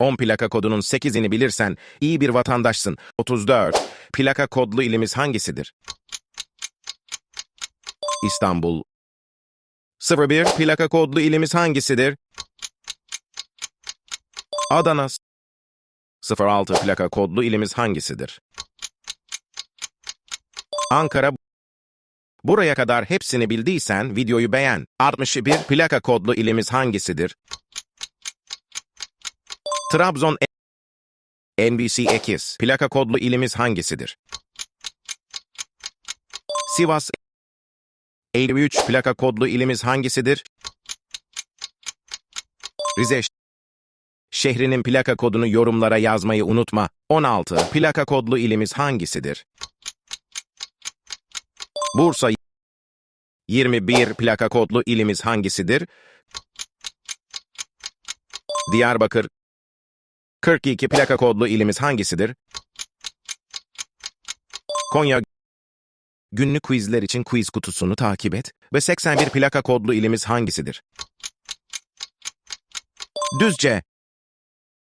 10 plaka kodunun 8'ini bilirsen iyi bir vatandaşsın. 34. Plaka kodlu ilimiz hangisidir? İstanbul. 01. Plaka kodlu ilimiz hangisidir? Adana. 06. Plaka kodlu ilimiz hangisidir? Ankara. Buraya kadar hepsini bildiysen videoyu beğen. 61. Plaka kodlu ilimiz hangisidir? Trabzon NBC Ekiz. Plaka kodlu ilimiz hangisidir? Sivas 53 plaka kodlu ilimiz hangisidir? Rize şehrinin plaka kodunu yorumlara yazmayı unutma. 16 plaka kodlu ilimiz hangisidir? Bursa 21 plaka kodlu ilimiz hangisidir? Diyarbakır 42 plaka kodlu ilimiz hangisidir? Konya Günlük quizler için quiz kutusunu takip et ve 81 plaka kodlu ilimiz hangisidir? Düzce